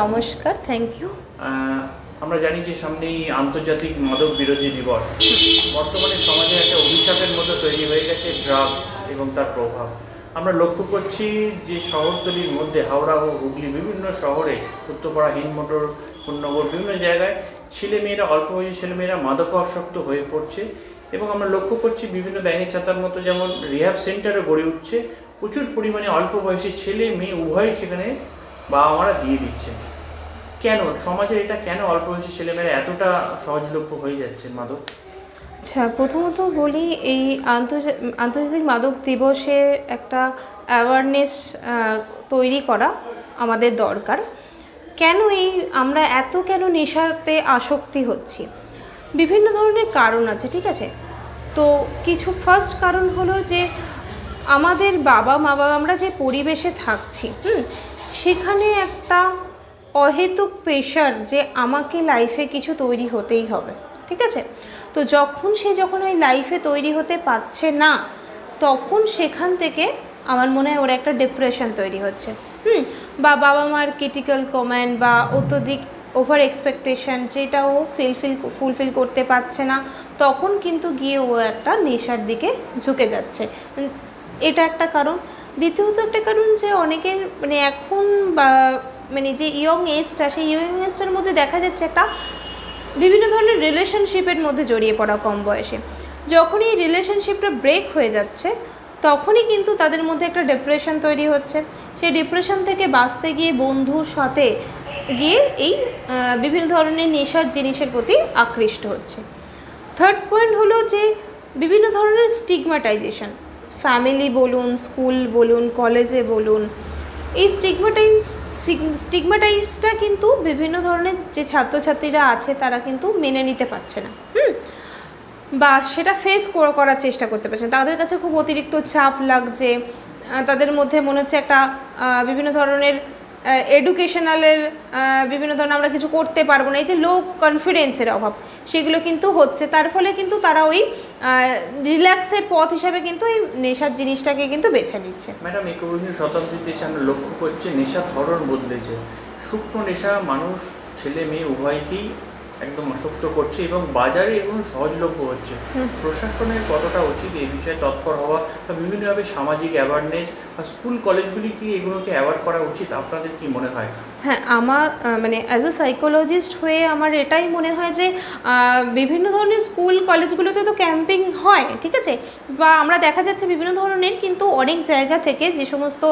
নমস্কার thank you আমরা জানি যে সামনেই আন্তর্জাতিক মাদক বিরোধী দিবস। বর্তমানে সমাজে একটা অভিশাপের মতো তৈরি হয়ে গেছে ড্রাগস এবং তার প্রভাব। আমরা লক্ষ্য করছি যে শহরতলির মধ্যে হাওড়া ও হুগলি বিভিন্ন শহরে উত্তরপাড়া হিনমোটর পূর্ণনগর বিভিন্ন জায়গায় ছেলেমেয়েরা অল্প বয়সী ছেলেমেয়েরা মাদকাসক্ত হয়ে পড়ছে এবং আমরা লক্ষ্য করছি বিভিন্ন ব্যাঙের ছাতার মতো যেমন রিহ্যাব সেন্টারও গড়ে উঠছে। প্রচুর পরিমাণে অল্প বয়সী ছেলে মেয়ে উভয়ই সেখানে বাবা মারা দিয়ে দিচ্ছে কেন? সমাজের এটা কেন অল্প বয়সী ছেলেমেয়েরা এতটা সহজলভ্য হয়ে যাচ্ছে, মাদক? আচ্ছা প্রথমত বলি, এই আন্তর্জা- আন্তর্জাতিক মাদক দিবসে একটা অ্যাওয়ারনেস তৈরি করা আমাদের দরকার। কেন এই, আমরা এত কেন নেশাতে আসক্তি হচ্ছি? বিভিন্ন ধরনের কারণ আছে, ঠিক আছে? তো কিছু ফার্স্ট কারণ হলো যে, আমাদের বাবা মা বাবা আমরা যে পরিবেশে থাকছি, হুম? সেখানে একটা অহেতুক প্রেশার যে আমাকে লাইফে কিছু তৈরি হতেই হবে, ঠিক আছে? তো যখন সে যখন ওই লাইফে তৈরি হতে পারছে না, তখন সেখান থেকে আমার মনে হয় ওর একটা ডিপ্রেশন তৈরি হচ্ছে। হুম, বা বাবা মার ক্রিটিক্যাল কমেন্ট বা অত্যধিক ওভার এক্সপেকটেশন যেটা ও ফিলফিল ফুলফিল করতে পারছে না, তখন কিন্তু গিয়ে ও একটা নেশার দিকে ঝুঁকে যাচ্ছে। এটা একটা কারণ। দ্বিতীয়ত একটা কারণ যে অনেকের মানে এখন বা মানে যে ইয়ং এজটা সেই ইয়ং এজটার মধ্যে দেখা যাচ্ছে একটা বিভিন্ন ধরনের রিলেশনশিপের মধ্যে জড়িয়ে পড়া কম বয়সে। যখন এই রিলেশনশিপটা ব্রেক হয়ে যাচ্ছে, তখনই কিন্তু তাদের মধ্যে একটা ডিপ্রেশন তৈরি হচ্ছে। সেই ডিপ্রেশন থেকে বাঁচতে গিয়ে বন্ধুর সাথে গিয়ে এই বিভিন্ন ধরনের নেশার জিনিসের প্রতি আকৃষ্ট হচ্ছে। থার্ড পয়েন্ট হলো যে, বিভিন্ন ধরনের স্টিগমাটাইজেশন ফ্যামিলি বলুন স্কুল বলুন কলেজে বলুন, এই স্টিগমাটাইজ স্টিগমাটাইজটা কিন্তু বিভিন্ন ধরনের যে ছাত্রছাত্রীরা আছে তারা কিন্তু মেনে নিতে পারছে না, হুম বা সেটা ফেস করার চেষ্টা করতে পারছে না। তাদের কাছে খুব অতিরিক্ত চাপ লাগছে তাদের মধ্যে মনে হচ্ছে একটা বিভিন্ন ধরনের এডুকেশনালের বিভিন্ন ধরনের আমরা কিছু করতে পারব না। এই যে লো কনফিডেন্সের অভাব, সেগুলো কিন্তু হচ্ছে। তার ফলে কিন্তু তারা ওই রিল্যাক্সের পথ হিসাবে কিন্তু ওই নেশার জিনিসটাকে কিন্তু বেছে নিচ্ছে। ম্যাডাম একবিংশ শতাব্দীতে এসে আমরা লক্ষ্য করছি, নেশার ধরন বদলেছে। সূক্ষ্ম নেশা মানুষ, ছেলে, মেয়ে, উভয়কেই একদম আসক্ত করছে এবং বাজারে এগুলো সহজলভ্য হচ্ছে। প্রশাসনের কতটা উচিত এই বিষয়ে তৎপর হওয়া বা বিভিন্নভাবে সামাজিক অ্যাওয়ারনেস বা স্কুল কলেজগুলি কি এগুলোকে অ্যাওয়ার করা উচিত? আপনাদের কি মনে হয়? হ্যাঁ আমার মানে অ্যাজ এ সাইকোলজিস্ট হয়ে আমার এটাই মনে হয় যে বিভিন্ন ধরনের স্কুল, কলেজগুলোতে তো ক্যাম্পিং হয়, ঠিক আছে? বা আমরা দেখা যাচ্ছে বিভিন্ন ধরনের, কিন্তু অনেক জায়গা থেকে যে সমস্ত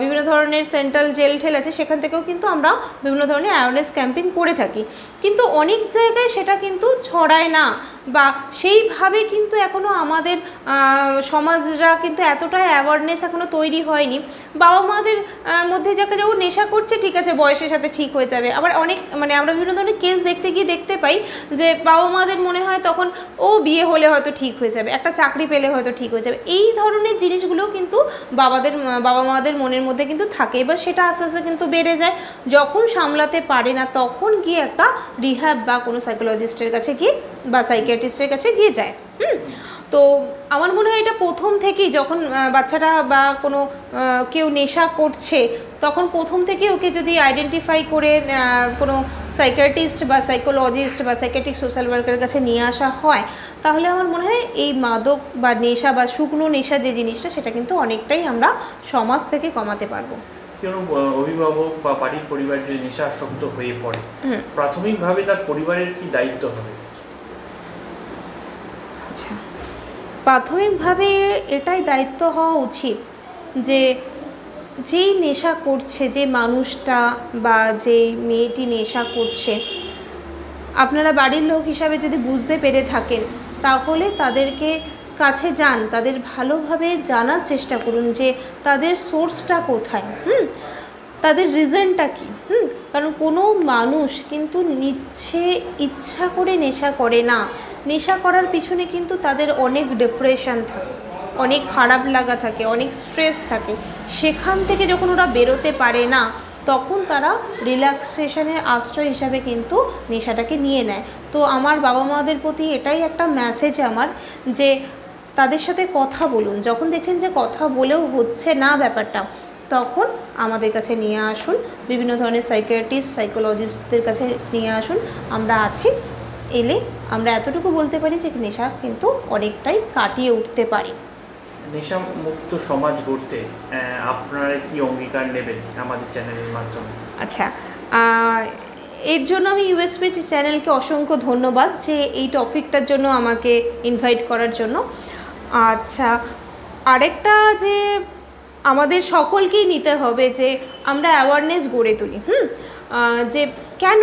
বিভিন্ন ধরনের সেন্ট্রাল জেল ঠেল আছে, সেখান থেকেও কিন্তু আমরা বিভিন্ন ধরনের অ্যাওয়ারনেস ক্যাম্পিং করে থাকি। কিন্তু অনেক জায়গায় সেটা কিন্তু ছড়ায় না। বা সেইভাবে কিন্তু এখনও আমাদের সমাজরা কিন্তু এতটা অ্যাওয়ারনেস এখনও তৈরি হয়নি। বাবা মাদের মধ্যে যাকে যে ও নেশা করছে, ঠিক আছে, বয়সের সাথে ঠিক হয়ে যাবে। আবার অনেক মানে আমরা বিভিন্ন ধরনের কেস দেখতে গিয়ে দেখতে পাই যে বাবা মাদের মনে হয় তখন, ও বিয়ে হলে হয়তো ঠিক হয়ে যাবে, একটা চাকরি পেলে হয়তো ঠিক হয়ে যাবে। এই ধরনের জিনিসগুলো কিন্তু বাবাদের, বাবা মাদের মনের মধ্যে কিন্তু থাকে। এবার সেটা আস্তে আস্তে কিন্তু বেড়ে যায়। যখন সামলাতে পারে না, তখন গিয়ে একটা রিহ্যাব বা কোনো সাইকোলজিস্টের কাছে গিয়ে বা সাইকিয়াট্রিস্টের কাছে গিয়ে যায় হুম? তো আমার মনে হয় এটা প্রথম থেকেই যখন বাচ্চাটা বা কোনো কেউ নেশা করছে তখন প্রথম থেকে ওকে যদি আইডেন্টিফাই করে কোনো সাইকিয়াট্রিস্ট বা সাইকোলজিস্ট বা সাইকিয়াট্রিক সোশ্যাল ওয়ার্কারের কাছে নিয়ে আসা হয় তাহলে আমার মনে হয় এই মাদক বা নেশা বা শুকনো নেশা যে জিনিসটা সেটা কিন্তু অনেকটাই আমরা সমাজ থেকে কমাতে পারব। কোনো অভিভাবক বা বাড়ির পরিবার যদি নেশা আসক্ত হয়ে পড়ে প্রাথমিকভাবে তার পরিবারের কি দায়িত্ব হবে? আচ্ছা। প্রাথমিকভাবে এটাই দায়িত্ব হওয়া উচিত যে যেই নেশা করছে, যে মানুষটা বা যেই মেয়েটি নেশা করছে, আপনারা বাড়ির লোক হিসাবে যদি বুঝতে পেরে থাকেন, তাহলে তাদেরকে কাছে যান, তাদের ভালোভাবে জানার চেষ্টা করুন যে তাদের সোর্সটা কোথায়, হুম? তাদের রিজনটা কি? হুম? কারণ কোনো মানুষ কিন্তু নিচ্ছে, ইচ্ছা করে নেশা করে না। নেশা করার পিছনে কিন্তু তাদের অনেক ডিপ্রেশন থাকে, অনেক খারাপ লাগা থাকে, অনেক স্ট্রেস থাকে। সেখান থেকে যখন ওরা বেরোতে পারে না, তখন তারা রিল্যাক্সেশনের আশ্রয় হিসাবে কিন্তু নেশাটাকে নিয়ে নেয়। তো আমার বাবা মাদের প্রতি এটাই একটা মেসেজ আমার, যে তাদের সাথে কথা বলুন। যখন দেখছেন যে কথা বলেও হচ্ছে না ব্যাপারটা তখন আমাদের কাছে নিয়ে আসুন। বিভিন্ন ধরনের সাইকিয়াট্রিস্ট সাইকোলজিস্টদের কাছে নিয়ে আসুন। আমরা আছি এলে আমরা এতটুকু বলতে পারি যে নেশা কিন্তু অনেকটাই কাটিয়ে উঠতে পারি। নেশা মুক্ত সমাজ গড়তে আপনারা কি অঙ্গীকার নেবেন আমাদের চ্যানেলের মাধ্যমে? আচ্ছা এর জন্য আমি ইউএসপি চ্যানেলকে অসংখ্য ধন্যবাদ যে এই টপিকটার জন্য আমাকে ইনভাইট করার জন্য। আচ্ছা আরেকটা যে আমাদের সকলকেই নিতে হবে যে আমরা অ্যাওয়ারনেস গড়ে তুলি, হুম? যে কেন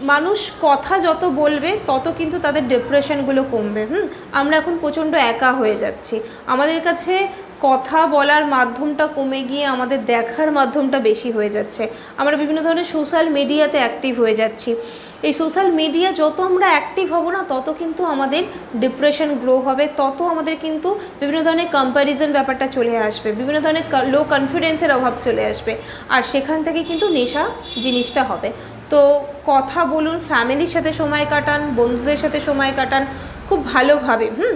মানুষ কথা যত বলবে, তত কিন্তু তাদের ডিপ্রেশনগুলো কমবে, হুম? আমরা এখন প্রচণ্ড একা হয়ে যাচ্ছি। আমাদের কাছে কথা বলার মাধ্যমটা কমে গিয়ে আমাদের দেখার মাধ্যমটা বেশি হয়ে যাচ্ছে। আমরা বিভিন্ন ধরনের সোশ্যাল মিডিয়াতে অ্যাক্টিভ হয়ে যাচ্ছি। এই সোশ্যাল মিডিয়া যত আমরা অ্যাক্টিভ হব না, তত কিন্তু আমাদের ডিপ্রেশন গ্রো হবে, তত আমাদের কিন্তু বিভিন্ন ধরনের কম্প্যারিজন ব্যাপারটা চলে আসবে, বিভিন্ন ধরনের লো কনফিডেন্সের অভাব চলে আসবে। আর সেখান থেকে কিন্তু নেশা জিনিসটা হবে। তো কথা বলুন ফ্যামিলির সাথে সময় কাটান, বন্ধুদের সাথে সময় কাটান, খুব ভালোভাবে, হুম?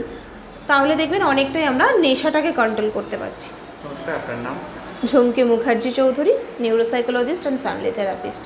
তাহলে দেখবেন অনেকটাই আমরা নেশাটাকে কন্ট্রোল করতে পারছি। নমস্কার আপনার নাম? Jhumke Mukherjee Chowdhury neuropsychologist and family therapist